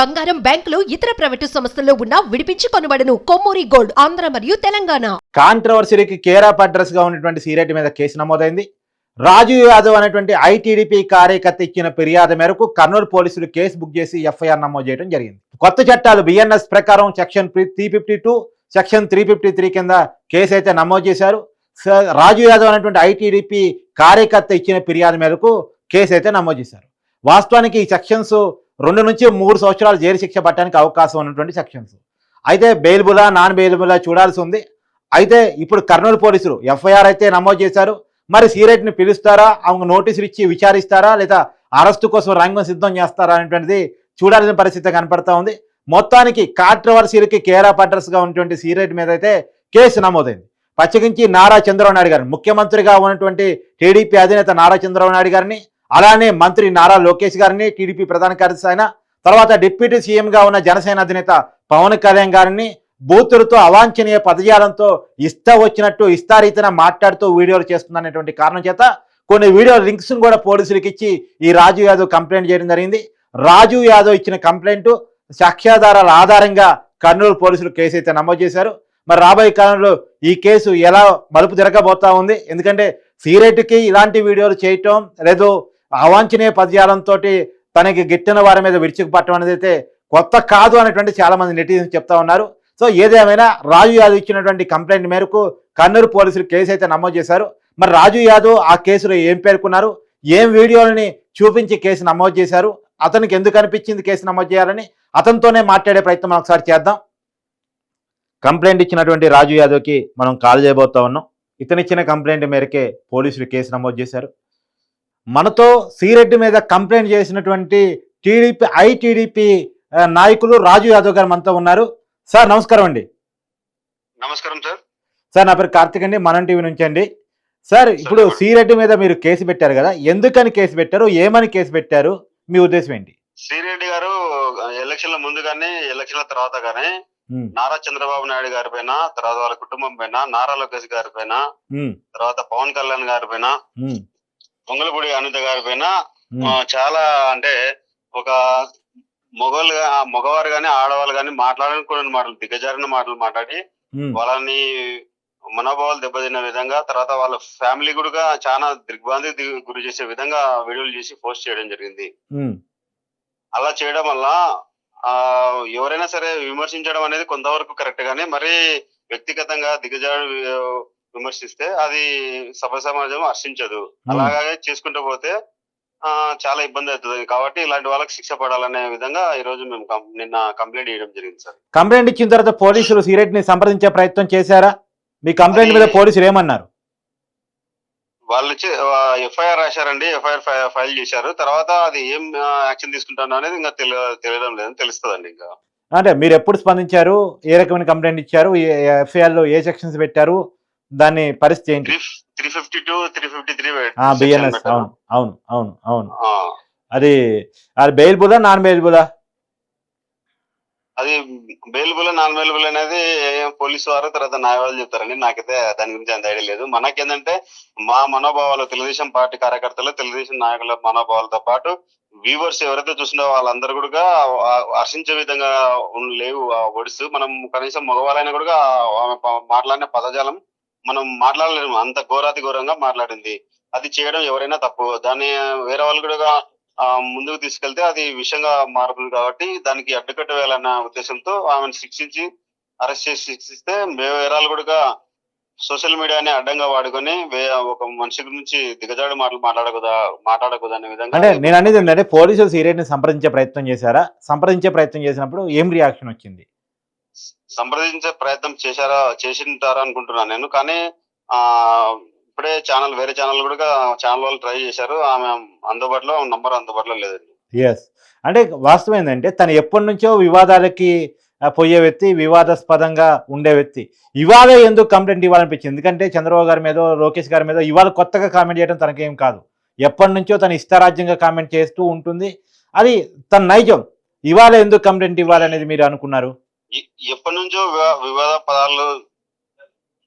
బంగారం బ్యాంకులు ఇతర ప్రైవేటు సంస్థల్లో ఉన్న విడిపించి కొనబడను. కొమ్మూరి గోల్డ్ ఆంధ్ర మరియు తెలంగాణ. కాంట్రవర్సీకి కేరాప్ అడ్రస్గా ఉన్నటువంటి సీరెడ్డి మీద కేసు నమోదైంది. రాజు యాదవ్ అనేటువంటి ఐటీడీపీ కార్యకర్త ఇచ్చిన ఫిర్యాదు మేరకు కర్నూలు పోలీసులు కేసు బుక్ చేసి ఎఫ్ఐఆర్ నమోదు చేయడం జరిగింది. కొత్త చట్టాలు బిఎన్ఎస్ ప్రకారం section three fifty two section three fifty three కింద కేసు అయితే నమోదు చేశారు. రాజు యాదవ్ అనేటువంటి ఐటీడీపీ కార్యకర్త ఇచ్చిన ఫిర్యాదు మేరకు కేసు అయితే నమోదు చేశారు. వాస్తవానికి ఈ సెక్షన్స్ రెండు నుంచి మూడు సంవత్సరాలు జైలు శిక్ష పట్టడానికి అవకాశం ఉన్నటువంటి సెక్షన్స్ అయితే బెయిల్బులా నాన్ బెయిల్బులా చూడాల్సి ఉంది. అయితే ఇప్పుడు కర్నూలు పోలీసులు ఎఫ్ఐఆర్ అయితే నమోదు చేశారు. మరి సీరెట్ని పిలుస్తారా? ఆమెకు నోటీసులు ఇచ్చి విచారిస్తారా? లేదా అరెస్టు కోసం రంగం సిద్ధం చేస్తారా అనేటువంటిది చూడాల్సిన పరిస్థితి కనపడతా ఉంది. మొత్తానికి కాంట్రవర్సీలకి కేరా ఆఫ్ ఉన్నటువంటి సీరెట్ మీద అయితే కేసు నమోదైంది. పచ్చగించి నారా చంద్రబాబు నాయుడు గారిని ముఖ్యమంత్రిగా ఉన్నటువంటి టీడీపీ అధినేత నారా చంద్రబాబు నాయుడు గారిని అలానే మంత్రి నారా లోకేష్ గారిని టీడీపీ ప్రధాన కార్యదర్శి ఆయన తర్వాత డిప్యూటీ సీఎంగా ఉన్న జనసేన అధినేత పవన్ కళ్యాణ్ గారిని బూతులతో అవాంఛనీయ పదజాలంతో ఇష్ట వచ్చినట్టు ఇష్టారీతన మాట్లాడుతూ వీడియోలు చేస్తుందనేటువంటి కారణం చేత కొన్ని వీడియో లింక్స్ కూడా పోలీసులకు ఇచ్చి ఈ రాజు యాదవ్ కంప్లైంట్ చేయడం జరిగింది. రాజు యాదవ్ ఇచ్చిన కంప్లైంట్ సాక్ష్యాధారాల ఆధారంగా కర్నూలు పోలీసులు కేసు అయితే నమోదు చేశారు. మరి రాబోయే కాలంలో ఈ కేసు ఎలా మలుపు తిరగబోతా ఉంది? ఎందుకంటే సీరెట్కి ఇలాంటి వీడియోలు చేయటం లేదు. అవాంఛనీయ పదజాలంతో తనకి గిట్టిన వారి మీద విరుచుకు పట్టడం అనేది అయితే కొత్త కాదు అనేటువంటి చాలా మంది నెటిజన్స్ చెప్తా ఉన్నారు. సో ఏదేమైనా రాజు యాదవ్ ఇచ్చినటువంటి కంప్లైంట్ మేరకు కన్నూరు పోలీసులు కేసు అయితే నమోదు చేశారు. మరి రాజు యాదవ్ ఆ కేసులో ఏం పేర్కొన్నారు? ఏం వీడియోలని చూపించి కేసు నమోదు చేశారు? అతనికి ఎందుకు అనిపించింది కేసు నమోదు చేయాలని? అతనితోనే మాట్లాడే ప్రయత్నం మనం ఒకసారి చేద్దాం. కంప్లైంట్ ఇచ్చినటువంటి రాజు యాదవ్కి మనం కాల్ చేయబోతా ఉన్నాం. ఇతనిచ్చిన కంప్లైంట్ మేరకే పోలీసులు కేసు నమోదు చేశారు. మనతో సీరెడ్డి మీద కంప్లైంట్ చేసినటువంటి టీడీపీ ఐటీడీపీ నాయకులు రాజు యాదవ్ గారు మనతో ఉన్నారు. సార్ నమస్కారం అండి. నమస్కారం సార్. సార్ నా పేరు కార్తిక్ అండి. మనం టీవీ నుంచి అండి. సార్ ఇప్పుడు. సీరెడ్డి మీద మీరు కేసు పెట్టారు కదా ఎందుకని కేసు పెట్టారు ఏమని కేసు పెట్టారు మీ ఉద్దేశం ఏంటి? శ్రీరెడ్డి గారు ఎలక్షన్ల ముందు కానీ ఎలక్షన్ల తర్వాత కానీ నారా చంద్రబాబు నాయుడు గారి పైన తర్వాత వాళ్ళ కుటుంబం పైన నారా లోకేష్ గారి పైన తర్వాత పవన్ కళ్యాణ్ గారి పైన పొంగలపూడి అనిత గారి పైన చాలా అంటే ఒక మొగోళ్ళు మగవారు గాని ఆడవాళ్ళు గాని మాట్లాడకూడని మాటలు దిగజారిన మాటలు మాట్లాడి వాళ్ళని మనోభావాలు దెబ్బతిన్న విధంగా తర్వాత వాళ్ళ ఫ్యామిలీ కూడా చాలా దిగ్భ్రాంతి ది- గురి చేసే విధంగా వీడియోలు చేసి పోస్ట్ చేయడం జరిగింది. అలా చేయడం వల్ల ఆ ఎవరైనా సరే విమర్శించడం అనేది కొంతవరకు కరెక్ట్ గానే మరి వ్యక్తిగతంగా దిగజాడు వి- విమర్శిస్తే అది సభ సమాజం హర్షించదు అలాగే చేసుకుంటూ పోతే ఆ చాలా ఇబ్బంది అవుతుంది. కాబట్టి ఇలాంటి వాళ్ళకి శిక్ష పడాలనే విధంగా ఈ రోజు మేము నిన్న కంప్లైంట్ చేయడం జరిగింది సార్. కంప్లైంట్ ఇచ్చిన తర్వాత పోలీసులు సీరెడ్డిని సంప్రదించే ప్రయత్నం చేశారా? మీ కంప్లైంట్ మీద పోలీసులు ఏమన్నారు? వాళ్ళు ఎఫ్ఐఆర్ రాశారండి. ఎఫ్ఐఆర్ ఫైల్ చేశారు. తర్వాత అది ఏం యాక్షన్ తీసుకుంటాను అనేది ఇంకా తెలియ తెలియడం లేదని తెలుస్తుందండి ఇంకా. అంటే మీరు ఎప్పుడు స్పందించారు? ఏ రకమైన కంప్లైంట్ ఇచ్చారు? ఎఫ్ఐఆర్లో ఏ సెక్షన్స్ పెట్టారు? దాని పరిస్థితి ఏంటి? Three fifty two three fifty three BNS అవును అవును అవును అవును. అది అది బెయిల్బులా నాన్ బెయిల్బులా అది బెయిలబుల్ నాన్ బెయిలబుల్ అనేది పోలీసు వారు తర్వాత న్యాయవాదులు చెప్తారండి. నాకైతే దాని గురించి అంత ఐడియా లేదు. మనకేంటంటే మా మనోభావాలు తెలుగుదేశం పార్టీ కార్యకర్తలు తెలుగుదేశం నాయకుల మనోభావాలతో పాటు వ్యూవర్స్ ఎవరైతే చూసినా వాళ్ళందరూ కూడా హర్షించే విధంగా లేవు. ఆ వర్డ్స్ మనం కనీసం మగవాళ్ళైనా కూడా ఆమె మాట్లాడిన పదజాలం మనం మాట్లాడలేము. అంత ఘోరాతి ఘోరంగా మాట్లాడింది. అది చేయడం ఎవరైనా తప్పు. దాన్ని వేరే వాళ్ళు కూడా ముందుకు తీసుకెళ్తే అది విషయంగా మారుతుంది కాబట్టి దానికి అడ్డుకట్ట వేయాలన్న ఉద్దేశంతో ఆమెను శిక్షించి అరెస్ట్ చేసి శిక్షిస్తే మేము వేరాలు కూడా సోషల్ మీడియాని అడ్డంగా వాడుకొని ఒక మనిషి గురించి దిగజాడు మాటలు మాట్లాడకూడదా మాట్లాడకూడదు అనే విధంగా అంటే నేను అనేది ఏంటంటే పోలీసులు సీరియట్ని సంప్రదించే ప్రయత్నం చేశారా? సంప్రదించే ప్రయత్నం చేసినప్పుడు ఏం రియాక్షన్ వచ్చింది? సంప్రదించే ప్రయత్నం చేశారా చేసింటారా అనుకుంటున్నాను నేను. కానీ ఆ ఇప్పుడే ఛానల్ వేరే ఛానల్ కూడా ఛానల్ వాళ్ళు ట్రై చేశారు. ఆమె అందుబాటులో నంబర్ అందుబాటులో లేదండి. ఎస్ అంటే వాస్తవం ఏంటంటే తను ఎప్పటి నుంచో వివాదాలకి పోయే వ్యక్తి వివాదాస్పదంగా ఉండే వ్యక్తి. ఇవాళ ఎందుకు కంప్లైంట్ ఇవ్వాలనిపించింది? ఎందుకంటే చంద్రబాబు గారి మీద లోకేష్ గారి మీద ఇవాళ కొత్తగా కామెంట్ చేయడం తనకేం కాదు. ఎప్పటి నుంచో తను ఇష్టారాజ్యంగా కామెంట్ చేస్తూ ఉంటుంది. అది తన నైజం. ఇవాళ ఎందుకు కంప్లైంట్ ఇవ్వాలనేది మీరు అనుకున్నారు? ఎప్పటి నుంచో వివా- వివాద పదాలు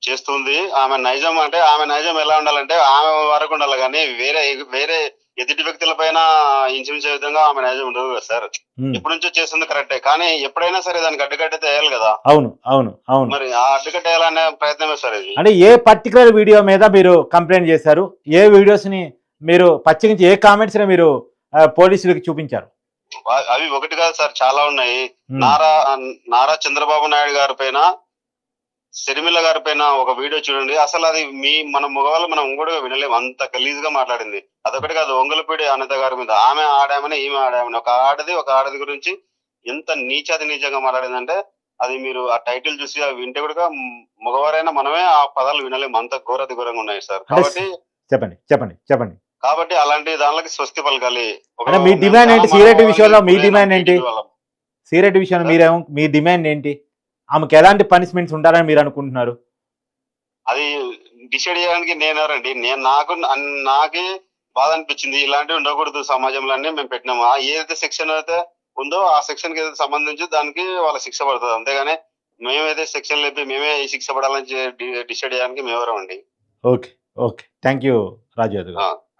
చేస్తుంది. ఆమె నైజం అంటే ఆమె నైజం ఎలా ఉండాలంటే ఆమె వరకు ఉండాలి. కానీ వేరే వేరే ఎదుటి వ్యక్తుల పైన హింసించే విధంగా ఆమె నైజం ఉండదు కదా సార్. ఉమ్, ఎప్పటి నుంచో చేస్తుంది కరెక్టే. కానీ ఎప్పుడైనా సరే దానికి అడ్డుకట్ట వేయాలి కదా. అవును అవును అవును. మరి ఆ అడ్డుకట్ట వేయాలనే ప్రయత్నమే సార్ ఇది. అంటే ఏ పర్టికులర్ వీడియో మీద మీరు కంప్లైంట్ చేశారు? ఏ వీడియోస్ని మీరు పచ్చికించి ఏ కామెంట్స్ని మీరు పోలీసులకు చూపించారు? అవి ఒకటి కాదు సార్ చాలా ఉన్నాయి. నారా నారా చంద్రబాబు నాయుడు గారి పైన షర్మిల గారి పైన ఒక వీడియో చూడండి. అసలు అది మీ మన మగవాళ్ళు మనం కూడా వినలేము. అంత గలీజ్గా మాట్లాడింది. అదొకటి కాదు ఒంగలపూడి అనిత గారి మీద. ఆమె ఆడామని ఈమె ఆడామని. ఒక ఆడది ఒక ఆడది గురించి ఎంత నీచాది నీచంగా మాట్లాడిందంటే అది మీరు ఆ టైటిల్ చూసి అవి వింటే కూడా మగవారైనా మనమే ఆ పదాలు వినలేము. అంత ఘోరతి ఘోరంగా ఉన్నాయి సార్. కాబట్టి చెప్పండి చెప్పండి చెప్పండి. కాబట్టి అలాంటి దానికి స్వస్తి పలకాలి మీ డిమాండ్ ఏంటి? సిగరెట్ వాళ్ళని విషయంలో మీ డిమాండ్ ఏంటి? సీరియట్ విషయంలో మీరేమో మీ డిమాండ్ ఏంటి? ఆమెకు ఎలాంటి పనిష్మెంట్స్ ఉండాలని మీరు అనుకుంటున్నారు? అది డిసైడ్ చేయడానికి నేను ఎవరండి? నేను నాకు నాకే బాధ అనిపించింది. ఇలాంటివి ఉండకూడదు సమాజంలో మేము పెట్టినాము. ఆ ఏదైతే సెక్షన్ అయితే ఉందో ఆ సెక్షన్కి ఏదైతే సంబంధించి దానికి వాళ్ళ శిక్ష పడుతుంది. అంతేగాని మేమైతే సెక్షన్ లేపి మేమే ఈ శిక్ష పడాలని డిసైడ్ చేయడానికి మేమెవరం అండి okay. Okay. Thank you Raju